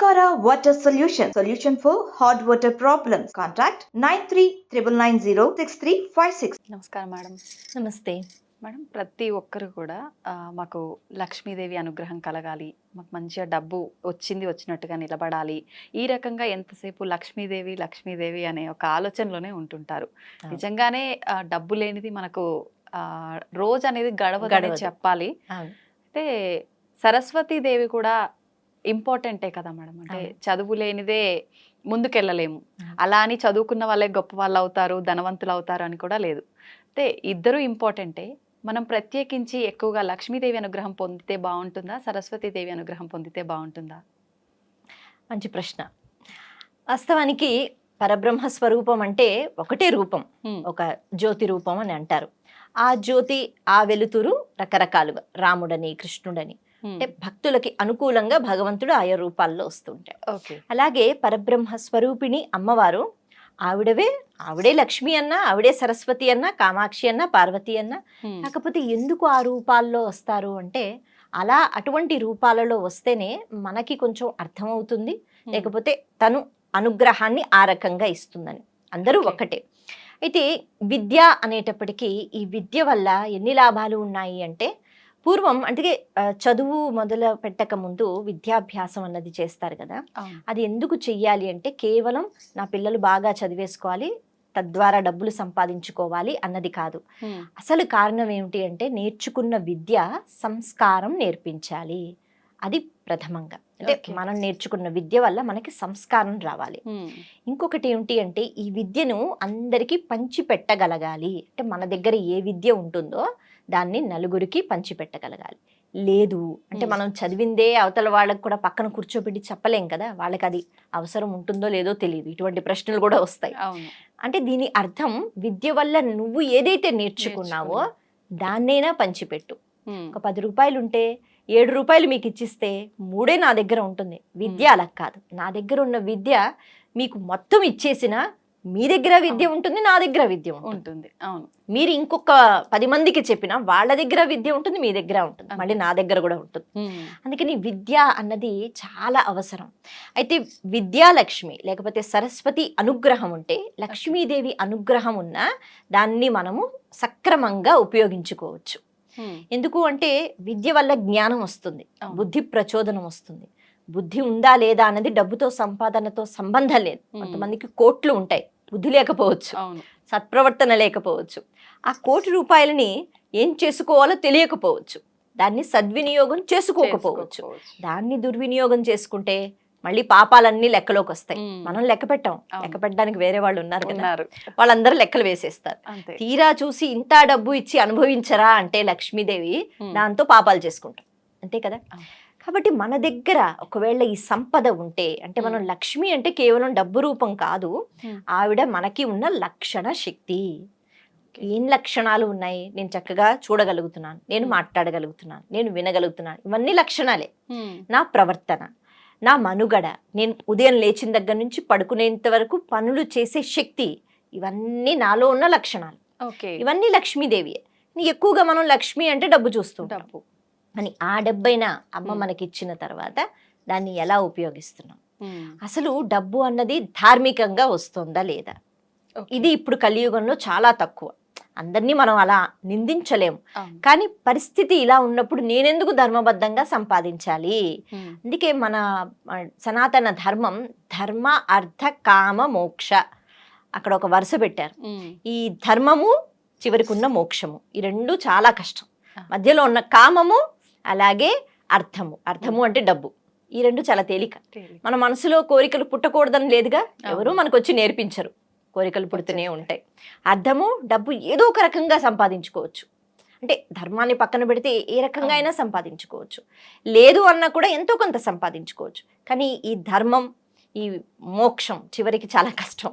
Sankara Water Solution. Solution for hot water problems. Contact 9399906356. నమస్కారం madam నమస్తే madam ప్రతి ఒక్కరు కూడా ఆ, మాకు లక్ష్మీదేవి అనుగ్రహం కలగాలి మాకు మంచిగా డబ్బు వచ్చింది వచ్చినట్టుగా నిలబడాలి ఈ రకంగా ఎంతసేపు లక్ష్మీదేవి లక్ష్మీదేవి అనే ఒక ఆలోచనలోనే ఉంటుంటారు అవును. నిజంగానే ఆ, డబ్బు లేనిది మనకు ఆ, రోజు అనేది గడవదని గడవదు. చెప్పాలి అవును అయితే సరస్వతీదేవి కూడా ఇంపార్టెంటే కదా మేడం. అంటే. చదువు లేనిదే ముందుకెళ్ళలేము. అలా అని చదువుకున్న వాళ్ళే గొప్ప వాళ్ళు అవుతారు ధనవంతులు అవుతారు అని కూడా లేదు. అంటే ఇద్దరు ఇంపార్టెంటే. మనం ప్రత్యేకించి ఎక్కువగా లక్ష్మీదేవి అనుగ్రహం పొందితే బాగుంటుందా? సరస్వతీదేవి అనుగ్రహం పొందితే బాగుంటుందా? మంచి ప్రశ్న. వాస్తవానికి పరబ్రహ్మ స్వరూపం అంటే ఒకటే రూపం. ఒక జ్యోతి రూపం అని అంటారు. ఆ జ్యోతి ఆ వెలుతురు రకరకాలుగా. రాముడని కృష్ణుడని. అంటే భక్తులకి అనుకూలంగా భగవంతుడు ఆయా రూపాల్లో వస్తుంటాయి ఓకే. అలాగే పరబ్రహ్మ స్వరూపిణి అమ్మవారు ఆవిడవే ఆవిడే లక్ష్మి అన్నా ఆవిడే సరస్వతి అన్నా కామాక్షి అన్నా పార్వతి అన్నా. కాకపోతే ఎందుకు ఆ రూపాల్లో వస్తారు అంటే అలా అటువంటి రూపాలలో వస్తేనే మనకి కొంచెం అర్థమవుతుంది. లేకపోతే తను అనుగ్రహాన్ని ఆ రకంగా ఇస్తుందని. అందరూ. ఒక్కటే అయితే విద్య అనేటప్పటికీ ఈ విద్య వల్ల ఎన్ని లాభాలు ఉన్నాయి అంటే పూర్వం అంటే చదువు మొదలు పెట్టక ముందు విద్యాభ్యాసం అన్నది చేస్తారు కదా. అది ఎందుకు చెయ్యాలి అంటే కేవలం నా పిల్లలు బాగా చదివేసుకోవాలి తద్వారా డబ్బులు సంపాదించుకోవాలి అన్నది కాదు. అసలు కారణం ఏమిటి అంటే నేర్చుకున్న విద్య సంస్కారం నేర్పించాలి అది ప్రథమంగా అంటే. మనం నేర్చుకున్న విద్య వల్ల మనకి సంస్కారం రావాలి. ఇంకొకటి ఏమిటి అంటే ఈ విద్యను అందరికీ పంచి పెట్టగలగాలి అంటే మన దగ్గర ఏ విద్య ఉంటుందో దాన్ని నలుగురికి పంచి పెట్టగలగాలి లేదు అంటే. మనం చదివిందే అవతల వాళ్ళకి కూడా పక్కన కూర్చోబెట్టి చెప్పలేం కదా వాళ్ళకి అది అవసరం ఉంటుందో లేదో తెలియదు. ఇటువంటి ప్రశ్నలు కూడా వస్తాయి. అంటే దీని అర్థం విద్య వల్ల నువ్వు ఏదైతే నేర్చుకున్నావో దాన్నైనా పంచిపెట్టు. ఒక పది రూపాయలు ఉంటే ఏడు రూపాయలు మీకు ఇచ్చిస్తే మూడే నా దగ్గర ఉంటుంది. విద్య అలా కాదు. నా దగ్గర ఉన్న విద్య మీకు మొత్తం ఇచ్చేసిన మీ దగ్గర విద్య ఉంటుంది నా దగ్గర విద్య ఉంటుంది. అవును. మీరు ఇంకొక పది మందికి చెప్పినా వాళ్ళ దగ్గర విద్య ఉంటుంది మీ దగ్గర ఉంటుంది. మళ్ళీ నా దగ్గర కూడా ఉంటుంది. అందుకని విద్య అన్నది చాలా అవసరం. అయితే విద్యాలక్ష్మి లేకపోతే సరస్వతి అనుగ్రహం ఉంటే లక్ష్మీదేవి అనుగ్రహం ఉన్న దాన్ని మనము సక్రమంగా ఉపయోగించుకోవచ్చు. ఎందుకు అంటే విద్య వల్ల జ్ఞానం వస్తుంది. బుద్ధి ప్రచోదనం వస్తుంది. బుద్ధి ఉందా లేదా అన్నది డబ్బుతో సంపాదనతో సంబంధం లేదు. కొంతమందికి కోట్లు ఉంటాయి. బుద్ధి లేకపోవచ్చు. సత్ప్రవర్తన లేకపోవచ్చు. ఆ కోటి రూపాయలని ఏం చేసుకోవాలో తెలియకపోవచ్చు. దాన్ని సద్వినియోగం చేసుకోకపోవచ్చు. దాన్ని దుర్వినియోగం చేసుకుంటే మళ్ళీ పాపాలన్నీ లెక్కలోకి వస్తాయి. మనం లెక్క పెట్టాం. లెక్క పెట్టడానికి వేరే వాళ్ళు ఉన్నారు కదా. ఉన్నారు. వాళ్ళందరూ లెక్కలు వేసేస్తారు. తీరా చూసి ఇంత డబ్బు ఇచ్చి అనుభవించరా అంటే లక్ష్మీదేవి. దాంతో పాపాలు చేసుకుంటాం. అంతే కదా. కాబట్టి మన దగ్గర ఒకవేళ ఈ సంపద ఉంటే అంటే మనం లక్ష్మి అంటే కేవలం డబ్బు రూపం కాదు. ఆవిడ మనకి ఉన్న లక్షణ శక్తి. ఏం లక్షణాలు ఉన్నాయి? నేను చక్కగా చూడగలుగుతున్నాను నేను. మాట్లాడగలుగుతున్నాను నేను వినగలుగుతున్నాను ఇవన్నీ లక్షణాలే. నా ప్రవర్తన నా మనుగడ నేను ఉదయం లేచిన దగ్గర నుంచి పడుకునేంత వరకు పనులు చేసే శక్తి ఇవన్నీ నాలో ఉన్న లక్షణాలు. ఇవన్నీ లక్ష్మీదేవియే. నీ ఎక్కువగా మనం లక్ష్మి అంటే డబ్బు చూస్తుంటాం అని ఆ డబ్బైనా అమ్మ. మనకి ఇచ్చిన తర్వాత దాన్ని ఎలా ఉపయోగిస్తున్నాం. అసలు డబ్బు అన్నది ధార్మికంగా వస్తుందా లేదా. ఇది ఇప్పుడు కలియుగంలో చాలా తక్కువ అందరినీ మనం అలా నిందించలేము. కానీ పరిస్థితి ఇలా ఉన్నప్పుడు నేనెందుకు ధర్మబద్ధంగా సంపాదించాలి. అందుకే మన సనాతన ధర్మం ధర్మ అర్థ కామ మోక్ష అక్కడ ఒక వరుస పెట్టారు. ఈ ధర్మము చివరికి ఉన్న మోక్షము ఈ రెండు చాలా కష్టం. మధ్యలో ఉన్న కామము అలాగే అర్థము. అర్థము అంటే డబ్బు. ఈ రెండు చాలా తేలిక. మన మనసులో కోరికలు పుట్టకూడదని లేదుగా? ఎవరు. మనకు వచ్చి నేర్పించరు. కోరికలు పుడుతూనే. ఉంటాయి. అర్థము డబ్బు ఏదో ఒక రకంగా సంపాదించుకోవచ్చు. అంటే ధర్మాన్ని పక్కన పెడితే ఏ రకంగా అయినా సంపాదించుకోవచ్చు. లేదు అన్నా కూడా ఎంతో కొంత సంపాదించుకోవచ్చు. కానీ ఈ ధర్మం ఈ మోక్షం చివరికి చాలా కష్టం.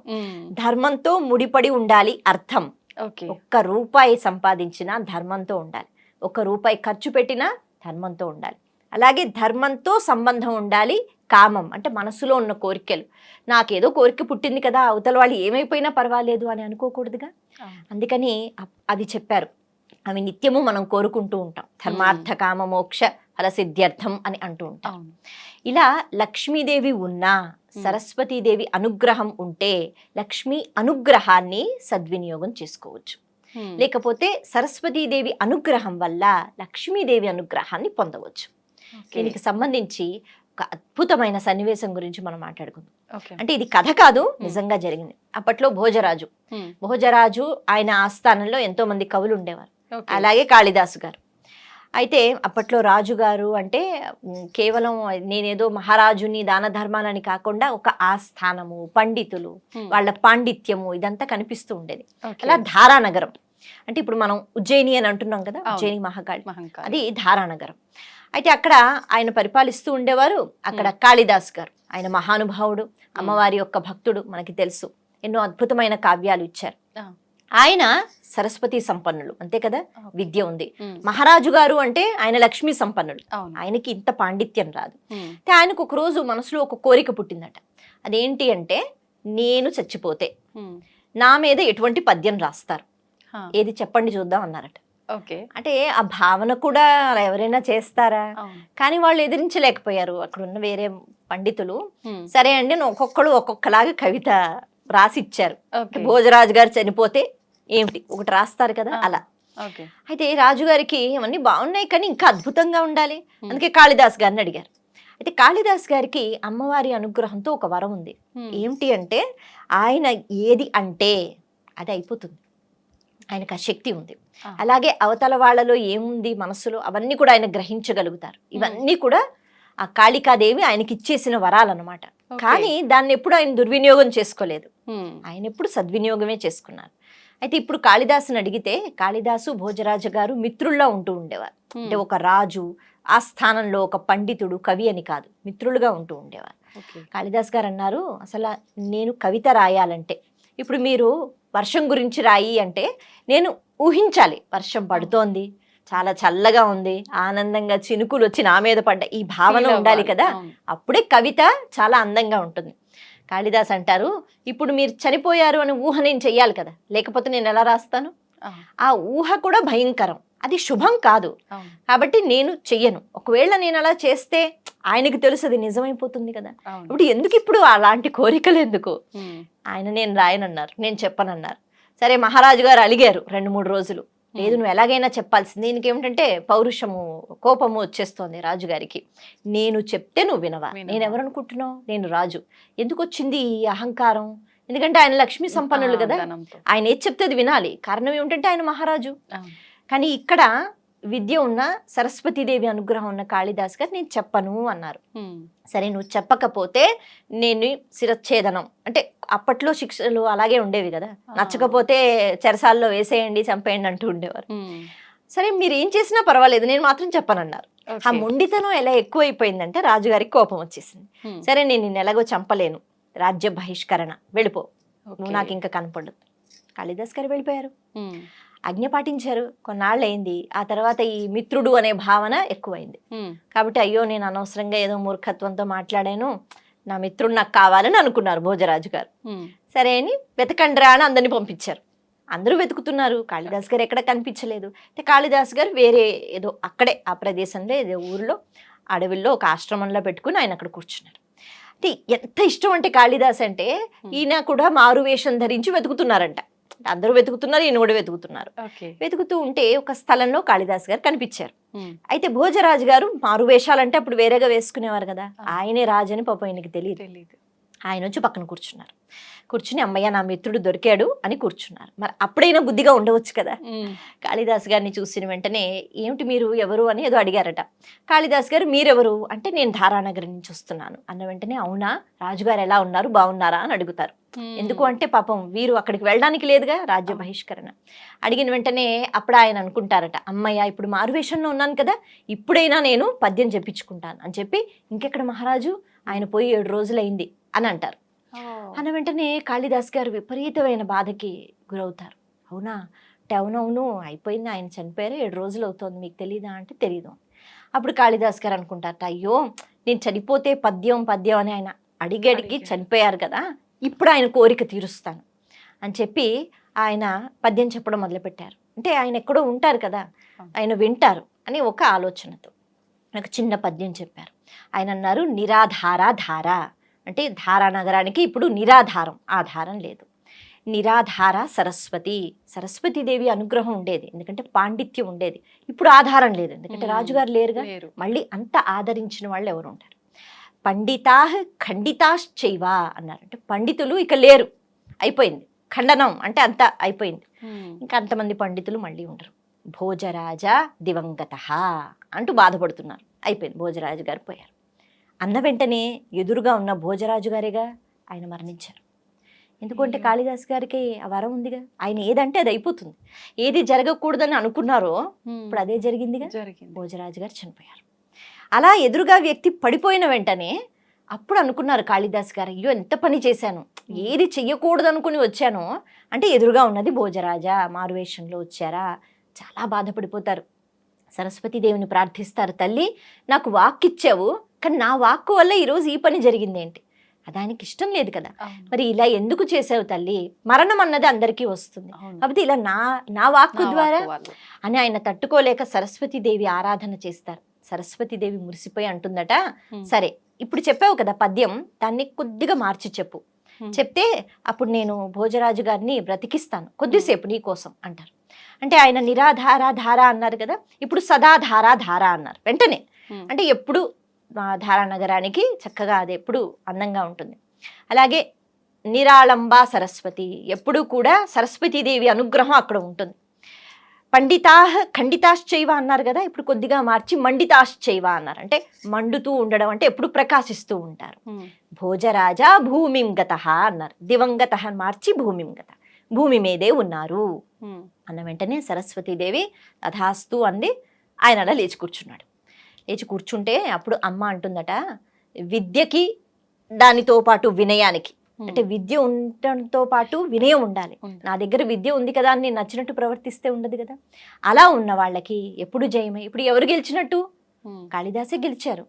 ధర్మంతో ముడిపడి ఉండాలి అర్థం. ఓకే. ఒక్క రూపాయి సంపాదించినా ధర్మంతో ఉండాలి. ఒక రూపాయి ఖర్చు పెట్టినా ధర్మంతో ఉండాలి. అలాగే ధర్మంతో సంబంధం ఉండాలి కామం అంటే మనసులో ఉన్న కోరికలు. నాకేదో కోరిక పుట్టింది కదా అవతల వాళ్ళు ఏమైపోయినా పర్వాలేదు అని అనుకోకూడదుగా. అందుకని అది చెప్పారు. అవి నిత్యము మనం కోరుకుంటూ ఉంటాం. ధర్మార్థ కామ మోక్ష ఫలసిద్ధ్యర్థం అని అంటూ అవును. ఇలా లక్ష్మీదేవి ఉన్నా సరస్వతీదేవి అనుగ్రహం ఉంటే లక్ష్మీ అనుగ్రహాన్ని సద్వినియోగం చేసుకోవచ్చు. లేకపోతే సరస్వతీదేవి అనుగ్రహం వల్ల లక్ష్మీదేవి అనుగ్రహాన్ని పొందవచ్చు. దీనికి సంబంధించి ఒక అద్భుతమైన సన్నివేశం గురించి మనం మాట్లాడుకుందాం. అంటే ఇది కథ కాదు నిజంగా జరిగింది అప్పట్లో భోజరాజు. భోజరాజు ఆయన ఆస్థానంలో ఎంతో మంది కవులు ఉండేవారు. అలాగే కాళిదాసు గారు అయితే అప్పట్లో రాజుగారు అంటే కేవలం నేనేదో మహారాజుని దాన ధర్మాలని కాకుండా ఒక ఆస్థానము పండితులు Hmm. వాళ్ళ పాండిత్యము ఇదంతా కనిపిస్తూ ఉండేది. అలా ధారానగరం అంటే ఇప్పుడు మనం ఉజ్జయిని అని అంటున్నాం కదా. ఉజ్జయిని మహాకాళి. అది ధారానగరం అయితే అక్కడ ఆయన పరిపాలిస్తూ ఉండేవారు అక్కడ కాళిదాస్ గారు ఆయన మహానుభావుడు అమ్మవారి యొక్క భక్తుడు మనకి తెలుసు ఎన్నో అద్భుతమైన కావ్యాలు ఇచ్చారు. ఆయన సరస్వతి సంపన్నులు అంతే కదా. విద్య ఉంది. మహారాజు గారు అంటే ఆయన లక్ష్మీ సంపన్నుడు అవును ఆయనకి ఇంత పాండిత్యం రాదు. అయితే ఆయనకు ఒక రోజు మనసులో ఒక కోరిక పుట్టిందట అదేంటి అంటే నేను చచ్చిపోతే. నా మీద ఎటువంటి పద్యం రాస్తారు. ఏది చెప్పండి చూద్దాం అన్నారట. అంటే ఆ భావన కూడా అలా ఎవరైనా చేస్తారా కానీ వాళ్ళు ఎదిరించలేకపోయారు అక్కడ ఉన్న వేరే పండితులు. సరే అండి ఒక్కొక్కడు ఒక్కొక్కలాగా కవిత రాసి ఇచ్చారు. భోజరాజు గారు చనిపోతే ఏమిటి ఒకటి రాస్తారు కదా. అలా. అయితే రాజుగారికి అవన్నీ బాగున్నాయి కానీ ఇంకా అద్భుతంగా ఉండాలి. అందుకే కాళిదాస్ గారిని అడిగారు అయితే కాళిదాస్ గారికి అమ్మవారి అనుగ్రహంతో ఒక వరం ఉంది. ఏమిటి అంటే ఆయన ఏది అంటే అది అయిపోతుంది ఆయనకు ఆ శక్తి ఉంది. అలాగే అవతల వాళ్ళలో ఏముంది మనసులో అవన్నీ కూడా ఆయన గ్రహించగలుగుతారు ఇవన్నీ కూడా ఆ కాళికాదేవి ఆయనకి ఇచ్చేసిన వరాలన్నమాట. కానీ దాన్ని ఎప్పుడు ఆయన దుర్వినియోగం చేసుకోలేదు. ఆయన ఎప్పుడు సద్వినియోగమే చేసుకున్నారు అయితే ఇప్పుడు కాళిదాసుని అడిగితే కాళిదాసు భోజరాజు గారు మిత్రుల్లా ఉంటూ ఉండేవారు. అంటే ఒక రాజు ఆ స్థానంలో ఒక పండితుడు కవి అని కాదు మిత్రులుగా ఉంటూ ఉండేవారు. కాళిదాస్ గారు అన్నారు అసలు నేను కవిత రాయాలంటే ఇప్పుడు మీరు వర్షం గురించి రాయి అంటే నేను ఊహించాలి వర్షం పడుతోంది చాలా చల్లగా ఉంది ఆనందంగా చినుకులు వచ్చి నా మీద పడ్డ ఈ భావన ఉండాలి. కదా. అప్పుడే కవిత చాలా అందంగా ఉంటుంది కాళిదాస్ అంటారు ఇప్పుడు మీరు చనిపోయారు అని ఊహ నేను చెయ్యాలి కదా లేకపోతే నేను ఎలా రాస్తాను? ఆ, ఊహ కూడా భయంకరం. అది శుభం కాదు. కాబట్టి నేను చెయ్యను. ఒకవేళ నేను అలా చేస్తే ఆయనకు తెలుసు అది నిజమైపోతుంది కదా. ఇప్పుడు ఎందుకు ఇప్పుడు అలాంటి కోరికలు ఎందుకు. ఆయన నేను రాయనన్నారు నేను చెప్పనన్నారు. సరే మహారాజు గారు అలిగారు రెండు మూడు రోజులు. లేదు నువ్వు ఎలాగైనా చెప్పాల్సింది. దీనికి ఏమిటంటే పౌరుషము కోపము వచ్చేస్తోంది రాజుగారికి నేను చెప్తే నువ్వు వినవా. నేను ఎవరు అనుకుంటున్నావు నేను రాజు. ఎందుకు వచ్చింది ఈ అహంకారం? ఎందుకంటే ఆయన లక్ష్మీ సంపన్నులు కదా. ఆయన ఏది చెప్తే అది వినాలి. కారణం ఏమిటంటే ఆయన మహారాజు. కానీ ఇక్కడ విద్య ఉన్న సరస్వతీదేవి అనుగ్రహం ఉన్న కాళిదాస్ గారు నేను చెప్పను అన్నారు. సరే నువ్వు చెప్పకపోతే నేను శిరచ్ఛేదనం అంటే అప్పట్లో శిక్షలు అలాగే ఉండేవి కదా. నచ్చకపోతే చెరసాల్లో వేసేయండి చంపేయండి అంటూ ఉండేవారు. సరే మీరు ఏం చేసినా పర్వాలేదు నేను మాత్రం చెప్పనన్నారు ఆ. మొండితనం ఎలా ఎక్కువైపోయిందంటే రాజుగారికి కోపం వచ్చేసింది. సరే నేను నిన్ను ఎలాగో చంపలేను రాజ్య బహిష్కరణ వెళ్ళిపో నువ్వు. నాకు ఇంకా కనపడదు కాళిదాస్ గారు వెళ్ళిపోయారు. ఆజ్ఞ పాటించారు. కొన్నాళ్ళు అయింది ఆ తర్వాత ఈ మిత్రుడు అనే భావన ఎక్కువైంది. కాబట్టి అయ్యో నేను అనవసరంగా ఏదో మూర్ఖత్వంతో మాట్లాడాను. నా మిత్రుడు నాకు కావాలని అనుకున్నారు భోజరాజు గారు. సరే అని వెతకండ్రా అని అందరిని పంపించారు. అందరూ వెతుకుతున్నారు. కాళిదాస్ గారు ఎక్కడ కనిపించలేదు. అంటే కాళిదాస్ గారు వేరే ఏదో అక్కడే ఆ ప్రదేశంలో ఏదో ఊర్లో అడవిలో ఒక ఆశ్రమంలో పెట్టుకుని ఆయన అక్కడ కూర్చున్నారు. అంటే ఎంత ఇష్టం అంటే కాళిదాస్ అంటే ఈయన కూడా మారు వేషం ధరించి వెతుకుతున్నారంట. అందరూ వెతుకుతున్నారు ఈయన కూడా వెతుకుతున్నారు. వెతుకుతూ ఉంటే ఒక స్థలంలో కాళిదాస్ గారు కనిపించారు. అయితే భోజరాజు గారు మారు వేషాలంటే అప్పుడు వేరేగా వేసుకునేవారు కదా. ఆయనే రాజు అని పాపం ఆయనకి తెలియదు ఆయన వచ్చి పక్కన కూర్చున్నారు. కూర్చుని అమ్మయ్య నా మిత్రుడు దొరికాడు అని కూర్చున్నారు. మరి అప్పుడైనా బుద్ధిగా ఉండవచ్చు కదా. కాళిదాస్ గారిని చూసిన వెంటనే ఏమిటి మీరు ఎవరు అని ఏదో అడిగారట. కాళిదాస్ గారు మీరెవరు? అంటే నేను ధారానగర్ నుంచి వస్తున్నాను అన్న వెంటనే అవునా? రాజుగారు ఎలా ఉన్నారు? బాగున్నారా? అని అడుగుతారు. ఎందుకు అంటే పాపం వీరు అక్కడికి వెళ్ళడానికి లేదుగా రాజ్య బహిష్కరణ. అడిగిన వెంటనే అప్పుడు ఆయన అనుకుంటారట అమ్మయ్య ఇప్పుడు మారువేషంలో ఉన్నాను కదా ఇప్పుడైనా నేను పద్యం చెప్పించుకుంటాను. అని చెప్పి ఇంకెక్కడ మహారాజు? ఆయన పోయి ఏడు రోజులైంది. అని అంటారు. అన్న వెంటనే కాళిదాస్ గారు విపరీతమైన బాధకి గురవుతారు. అవునా? అంటే అవునవును అయిపోయింది ఆయన చనిపోయారు ఏడు రోజులు అవుతోంది మీకు తెలీదా? అంటే తెలీదు. అప్పుడు కాళిదాస్ గారు అనుకుంటారట అయ్యో నేను చనిపోతే పద్యం పద్యం అని ఆయన అడిగి అడిగి. చనిపోయారు కదా ఇప్పుడు ఆయన కోరిక తీరుస్తాను అని చెప్పి ఆయన పద్యం చెప్పడం మొదలుపెట్టారు. అంటే ఆయన ఎక్కడో ఉంటారు కదా ఆయన వింటారు అని ఒక ఆలోచనతో నాకు చిన్న పద్యం చెప్పారు. ఆయన అన్నారు నిరాధార ధార. అంటే ధారా నగరానికి ఇప్పుడు నిరాధారం ఆధారం లేదు. నిరాధార సరస్వతి. సరస్వతీదేవి అనుగ్రహం ఉండేది ఎందుకంటే పాండిత్యం ఉండేది. ఇప్పుడు ఆధారం లేదు ఎందుకంటే. రాజుగారు లేరుగా. లేరు. మళ్ళీ అంత ఆదరించిన వాళ్ళు ఎవరు ఉంటారు? పండితా ఖండితాశ్చైవ అన్నారు అంటే పండితులు ఇక లేరు. అయిపోయింది. ఖండనం అంటే అంత అయిపోయింది. ఇంకా అంతమంది పండితులు మళ్ళీ ఉండరు. భోజరాజ దివంగత అంటూ బాధపడుతున్నారు. అయిపోయింది. భోజరాజు గారు పోయారు. అన్న వెంటనే ఎదురుగా ఉన్న భోజరాజు గారేగా ఆయన మరణించారు. ఎందుకంటే. కాళిదాస్ గారికి ఆ వరం ఉందిగా. ఆయన ఏదంటే అది అయిపోతుంది. ఏది జరగకూడదని అనుకున్నారో. ఇప్పుడు అదే జరిగిందిగా. జరిగింది. భోజరాజు గారు చనిపోయారు. అలా ఎదురుగా వ్యక్తి పడిపోయిన వెంటనే అప్పుడు అనుకున్నారు కాళిదాస్ గారు అయ్యో ఎంత పని చేశాను. ఏది చెయ్యకూడదు అనుకుని వచ్చానో. అంటే ఎదురుగా ఉన్నది భోజరాజా మారువేషంలో వచ్చారా? చాలా బాధపడిపోతారు. సరస్వతీదేవిని ప్రార్థిస్తారు తల్లి నాకు వాక్ ఇచ్చావు కానీ నా వాక్కు వల్ల ఈరోజు ఈ పని జరిగింది ఏంటి దానికి ఇష్టం లేదు కదా. మరి ఇలా ఎందుకు చేసావు తల్లి? మరణం అన్నది అందరికీ వస్తుంది. కాబట్టి ఇలా నా నా వాక్కు ద్వారా. అని ఆయన తట్టుకోలేక సరస్వతీదేవి ఆరాధన చేస్తారు. సరస్వతీదేవి మురిసిపోయి అంటుందట. సరే ఇప్పుడు చెప్పావు కదా పద్యం దాన్ని కొద్దిగా మార్చి చెప్పు. చెప్తే అప్పుడు నేను భోజరాజు గారిని బ్రతికిస్తాను. కొద్దిసేపు నీ కోసం అంటారు. అంటే ఆయన నిరాధార ధార అన్నారు కదా ఇప్పుడు సదాధార ధార అన్నారు. వెంటనే. అంటే ఎప్పుడు ధారా నగరానికి చక్కగా అది ఎప్పుడు అందంగా ఉంటుంది. అలాగే నిరాళంబ సరస్వతి ఎప్పుడూ కూడా సరస్వతీదేవి అనుగ్రహం అక్కడ ఉంటుంది. పండితా ఖండితాశ్చైవ అన్నారు కదా ఇప్పుడు కొద్దిగా మార్చి మండితాశ్చైవ అన్నారు. అంటే మండుతూ ఉండడం అంటే ఎప్పుడు ప్రకాశిస్తూ ఉంటారు. భోజరాజ భూమిం గత అన్నారు. దివంగత అని మార్చి భూమిం గత. భూమి మీదే ఉన్నారు. అన్న వెంటనే సరస్వతీదేవి తథాస్తు అంది. ఆయన అలా లేచి కూర్చున్నాడు. లేచి కూర్చుంటే అప్పుడు అమ్మ అంటుందట విద్యకి దానితో పాటు వినయానికి. అంటే విద్య ఉండటంతో పాటు వినయం ఉండాలి. నా దగ్గర విద్య ఉంది కదా అని నేను నచ్చినట్టు ప్రవర్తిస్తే ఉండదు కదా. అలా ఉన్న వాళ్ళకి ఎప్పుడు జయమే? ఇప్పుడు ఎవరు గెలిచినట్టు. కాళిదాసే గెలిచారు.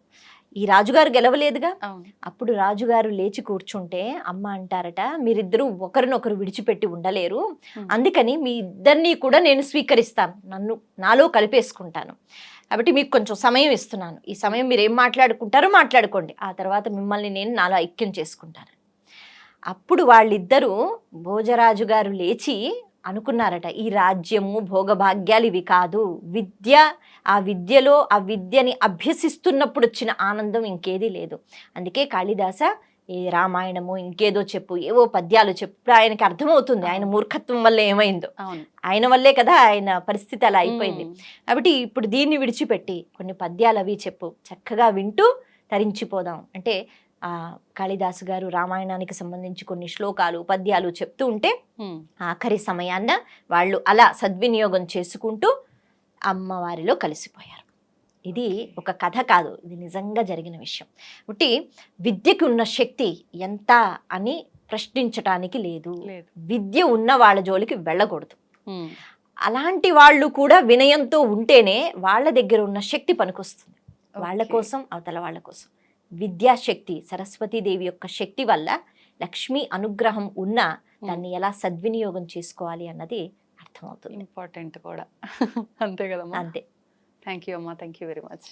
ఈ రాజుగారు గెలవలేదుగా? అప్పుడు రాజుగారు లేచి కూర్చుంటే అమ్మ అంటారట మీరిద్దరూ ఒకరినొకరు విడిచిపెట్టి ఉండలేరు. అందుకని మీ ఇద్దరిని కూడా నేను స్వీకరిస్తాను. నన్ను నాలో కలిపేసుకుంటాను. కాబట్టి మీకు కొంచెం సమయం ఇస్తున్నాను. ఈ సమయం మీరు ఏం మాట్లాడుకుంటారో మాట్లాడుకోండి. ఆ తర్వాత మిమ్మల్ని నేను నాలో ఐక్యం చేసుకుంటాను. అప్పుడు వాళ్ళిద్దరూ భోజరాజు గారు లేచి అనుకున్నారట ఈ రాజ్యము భోగభాగ్యాలు ఇవి కాదు. విద్య ఆ విద్యలో ఆ విద్యని అభ్యసిస్తున్నప్పుడు వచ్చిన ఆనందం ఇంకేదీ లేదు. అందుకే కాళిదాస ఈ రామాయణము ఇంకేదో చెప్పు ఏవో పద్యాలు చెప్పు. ఆయనకి అర్థమవుతుంది ఆయన మూర్ఖత్వం వల్ల ఏమైందో. ఆయన వల్లే కదా ఆయన పరిస్థితి అలా అయిపోయింది. కాబట్టి ఇప్పుడు దీన్ని విడిచిపెట్టి కొన్ని పద్యాలు అవి చెప్పు చక్కగా వింటూ తరించిపోదాం. అంటే కాళిదాసు గారు రామాయణానికి సంబంధించి కొన్ని శ్లోకాలు పద్యాలు చెప్తూ ఉంటే. ఆఖరి సమయాన్న వాళ్ళు అలా సద్వినియోగం చేసుకుంటూ అమ్మవారిలో కలిసిపోయారు. ఇది ఒక కథ కాదు ఇది నిజంగా జరిగిన విషయం. కాబట్టి విద్యకి ఉన్న శక్తి ఎంత అని ప్రశ్నించటానికి లేదు. విద్య ఉన్న వాళ్ళ జోలికి వెళ్ళకూడదు. అలాంటి వాళ్ళు కూడా వినయంతో ఉంటేనే వాళ్ళ దగ్గర ఉన్న శక్తి పనికొస్తుంది. వాళ్ళ. కోసం అవతల వాళ్ళ కోసం. విద్యాశక్తి సరస్వతీదేవి యొక్క శక్తి వల్ల లక్ష్మీ అనుగ్రహం ఉన్నా దాన్ని ఎలా సద్వినియోగం చేసుకోవాలి అన్నది అర్థమవుతుంది. ఇంపార్టెంట్ కూడా. అంతే కదా అంతే. థ్యాంక్ యూ అమ్మా. Thank you very much